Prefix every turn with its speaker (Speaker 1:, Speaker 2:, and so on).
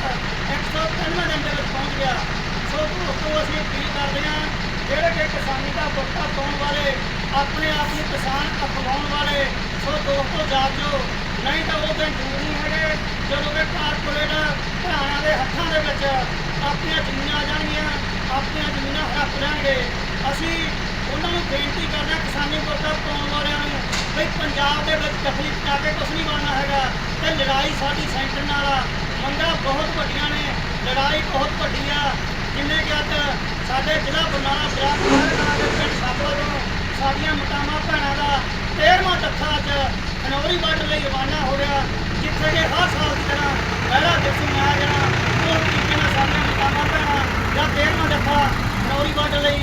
Speaker 1: 153 ਦਿਨ ਦੇ ਵਿੱਚ ਪਹੁੰਚ ਗਿਆ ਸੋ ਦੋਸਤੋ ਅਸੀਂ ਅਪੀਲ ਕਰਦੇ ਹਾਂ ਜਿਹੜੇ ਕਿ ਕਿਸਾਨੀ ਦਾ ਬੱਟਾ ਪਾਉਣ ਵਾਲੇ ਆਪਣੇ ਆਪ ਨੂੰ ਕਿਸਾਨ ਅਪਣਾਉਣ ਵਾਲੇ ਸੋ ਦੋਸਤੋ ਜਾਜੋ ਨਹੀਂ ਤਾਂ ਉਹ ਦਿਨ ਦੂਰ ਨਹੀਂ ਹੈਗੇ ਜਦੋਂ ਕਿ ਕਾਰਪੋਰੇਟ ਭਰਾਵਾਂ ਦੇ ਹੱਥਾਂ ਦੇ ਵਿੱਚ ਆਪਣੀਆਂ ਜ਼ਮੀਨਾਂ ਜਾਣਗੀਆਂ ਆਪਣੀਆਂ ਜ਼ਮੀਨਾਂ ਹੜੱਪ ਲੈਣਗੇ ਅਸੀਂ ਉਹਨਾਂ ਨੂੰ ਬੇਨਤੀ ਕਰਦੇ ਹਾਂ ਕਿਸਾਨੀ ਬੱਟਾ ਪਾਉਣ ਵਾਲਿਆਂ ਨੂੰ ਵੀ ਪੰਜਾਬ ਦੇ ਵਿੱਚ ਤਕਲੀਫ ਕਰਕੇ ਕੁਝ ਨਹੀਂ ਬਣਨਾ ਹੈਗਾ ਤੇ ਲੜਾਈ ਸਾਡੀ ਸੈਂਟਰ ਨਾਲ ਆ ਮੰਗਾਂ ਬਹੁਤ ਵੱਡੀਆਂ ਨੇ, ਲੜਾਈ ਬਹੁਤ ਵੱਡੀ ਆ। ਜਿੰਨੇ ਕਿ ਅੱਜ ਸਾਡੇ ਜ਼ਿਲ੍ਹਾ ਬਰਨਾਲਾ ਬਲਾਕ ਮਹਿਰਗੜ੍ਹ ਦੇ ਪਿੰਡ ਸਾਬੋ ਤੋਂ ਸਾਡੀਆਂ ਮਤਾਵਾਂ ਭੈਣਾਂ ਦਾ 13ਵਾਂ ਜੱਥਾ ਅੱਜ ਖਨੌਰੀ ਬਾਰਡਰ ਲਈ ਰਵਾਨਾ ਹੋ ਰਿਹਾ ਜਿੱਥੇ ਕਿ ਹਰ ਸਾਲ ਦੀ ਤਰ੍ਹਾਂ ਪਹਿਲਾ ਦਿਵਸ ਮਨਾਇਆ ਜਾਣਾ। ਉਹ ਤਰੀਕੇ ਨਾਲ ਸਾਡੀਆਂ ਮਤਾਵਾਂ ਭੈਣਾਂ ਦਾ 13ਵਾਂ ਜੱਥਾ ਖਨੌਰੀ ਬਾਰਡਰ ਲਈ